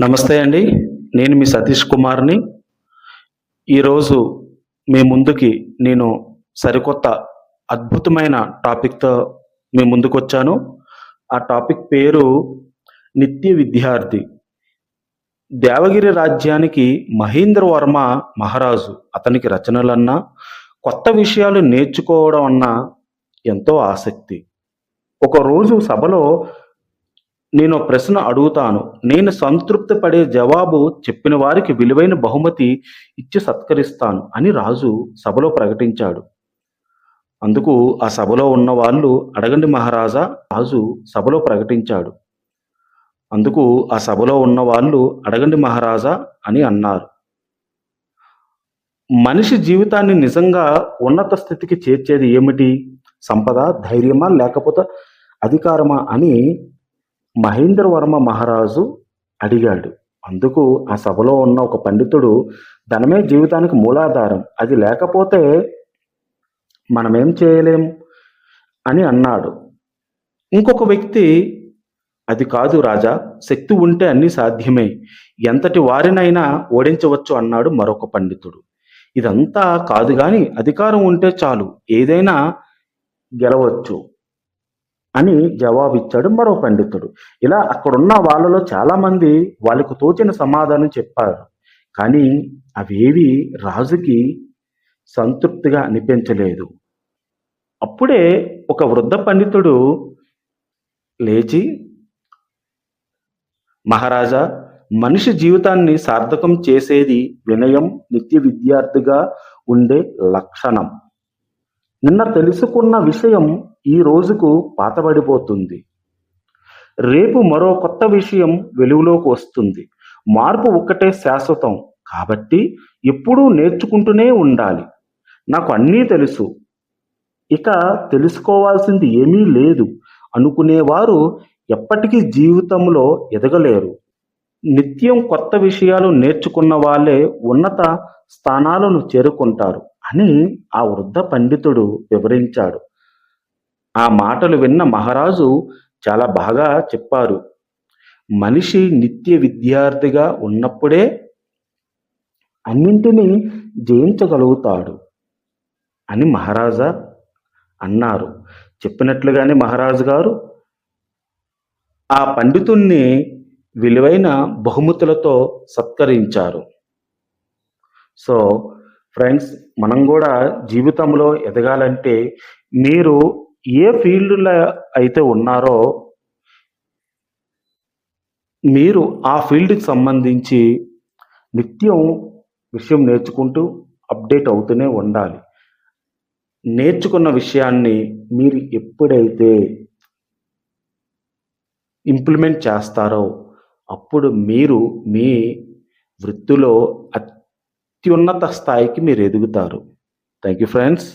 నమస్తే అండి. నేను మీ సతీష్ కుమార్ని. ఈరోజు మీ ముందుకి నేను సరికొత్త అద్భుతమైన టాపిక్తో మీ ముందుకు వచ్చాను ఆ టాపిక్ పేరు నిత్య విద్యార్థి. దేవగిరి రాజ్యానికి మహేంద్ర వర్మ మహారాజు. అతనికి రచనలన్నా కొత్త విషయాలు నేర్చుకోవడం అన్నా ఎంతో ఆసక్తి. ఒకరోజు సభలో నేను ప్రశ్న అడుగుతాను. నేను సంతృప్తి పడే జవాబు చెప్పిన వారికి విలువైన బహుమతి ఇచ్చి సత్కరిస్తాను అని రాజు సభలో ప్రకటించాడు. అందుకు ఆ సభలో ఉన్న వాళ్ళు అడగండి మహారాజా రాజు సభలో ప్రకటించాడు. అందుకు ఆ సభలో ఉన్న వాళ్ళు అడగండి మహారాజా అని అన్నారు. మనిషి జీవితాన్ని నిజంగా ఉన్నత స్థితికి చేర్చేది ఏమిటి? సంపద ధైర్యమా లేకపోతే అధికారమా అని మహేంద్రవర్మ మహారాజు అడిగాడు. అందుకు ఆ సభలో ఉన్న ఒక పండితుడు ధనమే జీవితానికి మూలాధారం. అది లేకపోతే మనమేం చేయలేం అని అన్నాడు. ఇంకొక వ్యక్తి అది కాదు రాజా శక్తి ఉంటే అన్ని సాధ్యమే. ఎంతటి వారినైనా ఓడించవచ్చు అన్నాడు మరొక పండితుడు. ఇదంతా కాదు కానీ అధికారం ఉంటే చాలు. ఏదైనా గెలవచ్చు. అని జవాబిచ్చాడు మరో పండితుడు. ఇలా అక్కడున్న వాళ్ళలో చాలామంది వాళ్ళకు తోచిన సమాధానం చెప్పారు. కానీ అవేవి రాజుకి సంతృప్తిగా అనిపించలేదు. అప్పుడే ఒక వృద్ధ పండితుడు లేచి మహారాజా మనిషి జీవితాన్ని సార్థకం చేసేది వినయం నిత్య విద్యార్థిగా ఉండే లక్షణం. నిన్న తెలుసుకున్న విషయం ఈ రోజుకు పాతబడిపోతుంది. రేపు మరో కొత్త విషయం వెలుగులోకి వస్తుంది. మార్పు ఒక్కటే శాశ్వతం. కాబట్టి ఎప్పుడూ నేర్చుకుంటూనే ఉండాలి. నాకు అన్నీ తెలుసు. ఇక తెలుసుకోవాల్సింది ఏమీ లేదు అనుకునేవారు ఎప్పటికీ జీవితంలో ఎదగలేరు. నిత్యం కొత్త విషయాలు నేర్చుకున్న వాళ్ళే ఉన్నత స్థానాలను చేరుకుంటారు అని ఆ వృద్ధ పండితుడు వివరించాడు. ఆ మాటలు విన్న మహారాజు చాలా బాగా చెప్పారు. మనిషి నిత్య విద్యార్థిగా ఉన్నప్పుడే అన్నింటినీ జయించగలుగుతాడు అని మహారాజా అన్నారు. చెప్పినట్లుగానే మహారాజు గారు ఆ పండితుణ్ణి విలువైన బహుమతులతో సత్కరించారు. సో ఫ్రెండ్స్ మనం కూడా జీవితంలో ఎదగాలంటే మీరు ఏ ఫీల్డ్లో అయితే ఉన్నారో మీరు ఆ ఫీల్డ్కి సంబంధించి నిత్యం విషయం నేర్చుకుంటూ అప్డేట్ అవుతూనే ఉండాలి. నేర్చుకున్న విషయాన్ని మీరు ఎప్పుడైతే ఇంప్లిమెంట్ చేస్తారో అప్పుడు మీరు మీ వృత్తిలో అత్యున్నత స్థాయికి మీరు ఎదుగుతారు. Thank you friends.